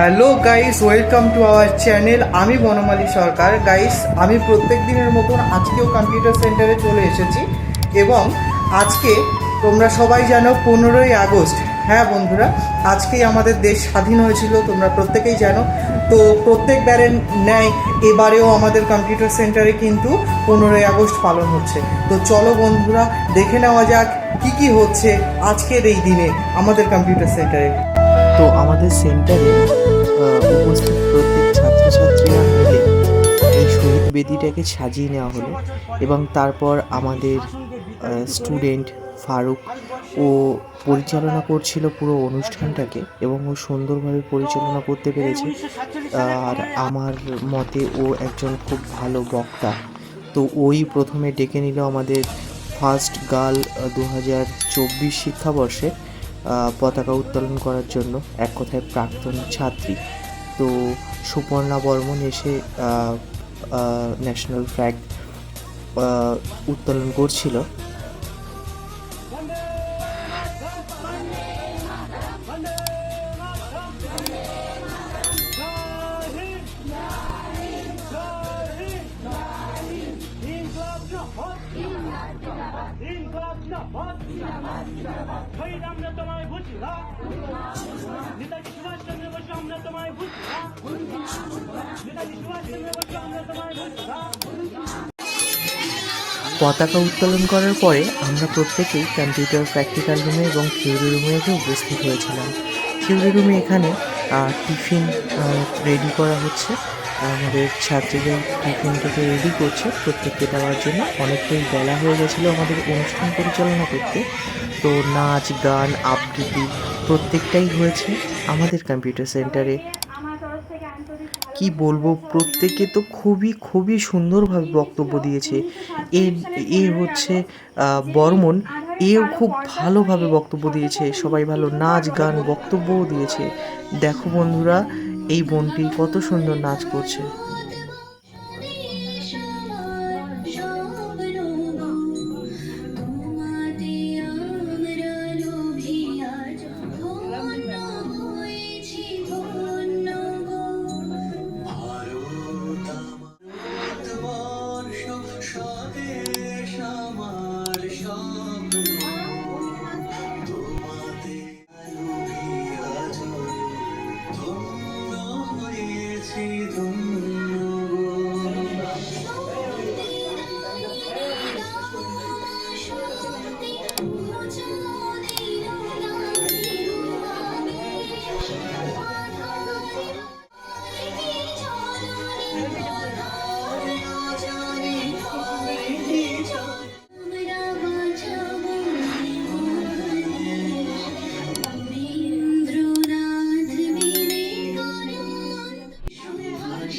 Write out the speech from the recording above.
Hello guys welcome to our channel আমি বনমালী সরকার। Guys আমি প্রত্যেক দিনের মতন আজকেও কম্পিউটার সেন্টারে চলে এসেছি এবং আজকে তোমরা সবাই জানো পনেরোই আগস্ট। হ্যাঁ বন্ধুরা, আজকেই আমাদের দেশ স্বাধীন হয়েছিল, তোমরা প্রত্যেকেই জানো। তো প্রত্যেকবারের ন্যায় এবারেও আমাদের কম্পিউটার সেন্টারে কিন্তু পনেরোই আগস্ট পালন হচ্ছে। তো চলো বন্ধুরা, দেখে নেওয়া যাক কী কী হচ্ছে আজকের এই দিনে আমাদের কম্পিউটার সেন্টারে তো আমাদের সেন্টারে উপস্থিত প্রত্যেক ছাত্রছাত্রীরা মিলে এই শহীদ বেদিটাকে সাজিয়ে নেওয়া হলো এবং তারপর আমাদের স্টুডেন্ট ফারুক ও পরিচালনা করছিল পুরো অনুষ্ঠানটাকে এবং ও সুন্দরভাবে পরিচালনা করতে পেরেছে। আর আমার মতে ও একজন খুব ভালো বক্তা। তো ওই প্রথমে ডেকে নিল আমাদের ফার্স্ট গার্ল দু হাজার চব্বিশ শিক্ষাবর্ষে। পতাকা উত্তোলন করার জন্য এক কথায় প্রাক্তন ছাত্রী। তো সুপর্ণা বর্মন এসে ন্যাশনাল ফ্ল্যাগ উত্তোলন করছিল। পতাকা উত্তোলন করার পরে আমরা প্রত্যেকেই কম্পিউটার, প্র্যাকটিক্যাল রুমে এবং থিওরি রুমে এসে উপস্থিত হয়েছিলাম। থিওরি রুমে এখানে টিফিন রেডি করা হচ্ছে। আমাদের ছাত্রীদের টিফিনটাকে রেডি করছে প্রত্যেককে দেওয়ার জন্য। অনেকটাই বেলা হয়ে গেছিল আমাদের অনুষ্ঠান পরিচালনা করতে। তো নাচ, গান, আবৃত্তি প্রত্যেকটাই হয়েছে আমাদের কম্পিউটার সেন্টারে কি বলব, প্রত্যেকে তো খুবই খুবই সুন্দরভাবে বক্তব্য দিয়েছে। এ এ হচ্ছে বর্মন। এও খুব ভালোভাবে বক্তব্য দিয়েছে। সবাই ভালো নাচ, গান, বক্তব্যও দিয়েছে। দেখো বন্ধুরা এই বোনটি কত সুন্দর নাচ করছে।